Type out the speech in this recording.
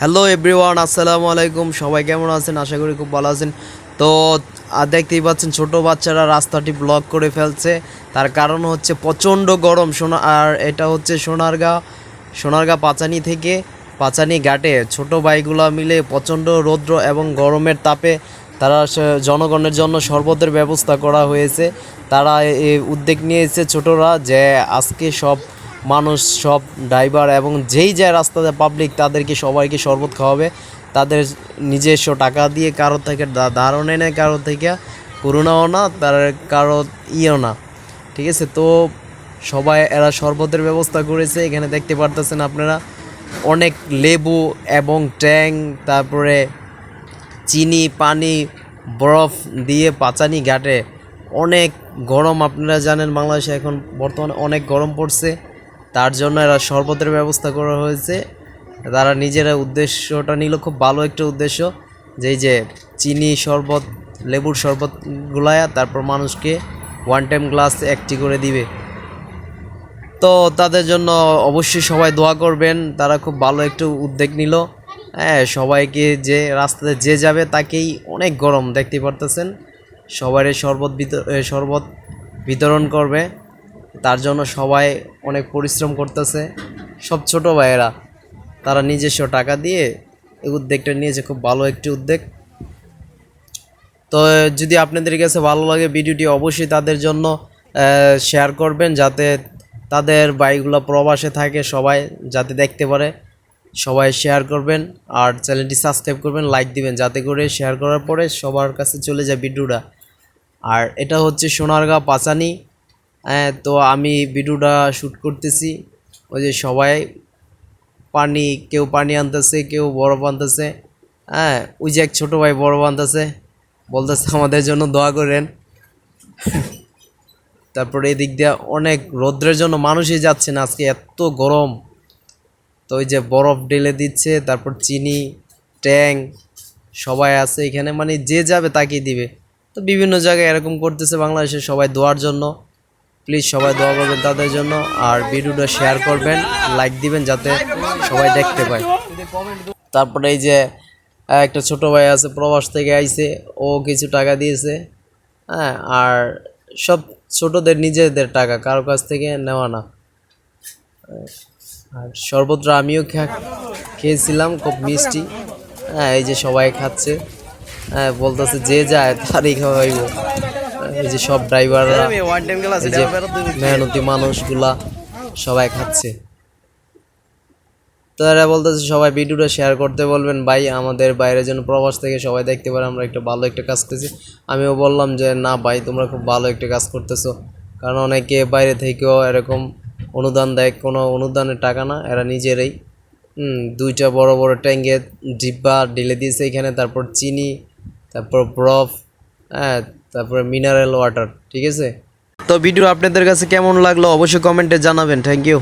Hello everyone আসসালামু আলাইকুম। সবাই কেমন আছেন? আশা করি খুব ভালো আছেন। তো দেখতেই পাচ্ছেন ছোট বাচ্চারা রাস্তাটি ব্লক করে ফেলছে। তার কারণ হচ্ছে প্রচণ্ড গরম। সোনা, আর এটা হচ্ছে সোনারগাঁ সোনারগাঁ পাচানি থেকে পাচানি ঘাটে। ছোট ভাইগুলো মিলে প্রচণ্ড রৌদ্র এবং গরমের তাপে তারা জনগণের জন্য শরবতের ব্যবস্থা করা হয়েছে। তারা উদ্যোগ নিয়েছে ছোটরা যে আজকে সব মানুষ, সব ড্রাইভার এবং যেই যায় রাস্তাতে পাবলিক তাদেরকে সবাইকে শরবত খাওয়াবে। তাদের নিজস্ব টাকা দিয়ে কারও থেকে ধারও নেয় না, কারও থেকে করুণাও না, তার কারও ইয়েও না। ঠিক আছে? তো সবাই এরা শরবতের ব্যবস্থা করেছে। এখানে দেখতে পারতেছেন আপনারা অনেক লেবু এবং ট্যাং, তারপরে চিনি, পানি, বরফ দিয়ে পাচানি ঘাটে। অনেক গরম, আপনারা জানেন বাংলাদেশে এখন বর্তমানে অনেক গরম পড়ছে। তার জন্য এরা শরবতের ব্যবস্থা করা হয়েছে। তারা নিজেরা উদ্দেশ্যটা নিল, খুব ভালো একটা উদ্দেশ্য। যেই যে চিনি শরবত, লেবুর শরবত গুলায়া তারপর মানুষকে ওয়ান টাইম গ্লাস একটি করে দিবে। তো তাদের জন্য অবশ্যই সবাই দোয়া করবেন, তারা খুব ভালো একটু উদ্যোগ নিল। হ্যাঁ সবাইকে যে রাস্তাতে যে যাবে তাকেই অনেক গরম, দেখতে পারতেছেন? সবারই শরবত শরবত বিতরণ করবে। তার জন্য সবাই অনেক পরিশ্রম করতেছে। সব ছোট ভাইয়েরা, তারা নিজস্ব টাকা দিয়ে এই উদ্যোগটা নিয়েছে। খুব ভালো একটি উদ্যোগ। তো যদি আপনাদের কাছে ভালো লাগে ভিডিওটি, অবশ্যই তাদের জন্য শেয়ার করবেন যাতে তাদের বাইকগুলো প্রবাসে থাকে, সবাই যাতে দেখতে পারে। সবাই শেয়ার করবেন আর চ্যানেলটি সাবস্ক্রাইব করবেন লাইক দিবেন, যাতে করে শেয়ার করার পরে সবার কাছে চলে যায় ভিডিওটা। আর এটা হচ্ছে সোনারগাঁ পাচানি। তো আমি ভিডিওটা শ্যুট করতেছি। ওই যে সবাই পানি, কেউ পানি আনতেছে, কেউ বরফ আনতেছে। হ্যাঁ ওই যে এক ছোটো ভাই বরফ আনতেছে। বলতেছে আমাদের জন্য দোয়া করেন। তারপরে এদিক দিয়ে অনেক রৌদ্রের জন্য মানুষই যাচ্ছে না, আজকে এত গরম। তো ওই যে বরফ ঢেলে দিচ্ছে, তারপর চিনি, ট্যাং, সবাই আছে এখানে। মানে যে যাবে তাকেই দিবে। তো বিভিন্ন জায়গায় এরকম করতেছে বাংলাদেশে সবাই দোয়ার জন্য। প্লিজ সবাই দোয়া করবেন তাদের জন্য আর ভিডিওটা শেয়ার করবেন, লাইক দিবেন যাতে সবাই দেখতে পায়। তারপরে এই যে একটা ছোট ভাই আছে, প্রবাস থেকে আইছে, ও কিছু টাকা দিয়েছে হ্যাঁ আর সব ছোটদের নিজেদের টাকা, কারও কাছ থেকে নেওয়া না। আর সর্বত্র আমিও খেয়েছিলাম, খুব মিষ্টি হ্যাঁ এই যে সবাই খাচ্ছে হ্যাঁ বলতেছে যে যায়, তারই খাওয়াইব এই যে সব ড্রাইভাররা এই যে মেহনতি মানুষগুলা সবাই খাচ্ছে। তো এরা বলতেছে সবাই ভিডিওটা শেয়ার করতে বলবেন ভাই আমাদের বাইরে যেন প্রবাস থেকে সবাই দেখতে পারে আমরা একটা ভালো একটা কাজ করতেছি আমিও বললাম যে না ভাই তোমরা খুব ভালো একটা কাজ করতেছো। কারণ অনেকে বাইরে থেকেও এরকম অনুদান দেয় কোনো অনুদানের টাকা না এরা নিজেরাই। হুম, দুইটা বড় বড় ট্যাঙ্কে ডিব্বা ঢেলে দিয়েছে এখানে তারপর চিনি তারপর বরফ হ্যাঁ তারপরে মিনারেল ওয়াটার ঠিক আছে? তো ভিডিও আপনাদের কাছে কেমন লাগল অবশ্যই কমেন্টে জানাবেন। Thank you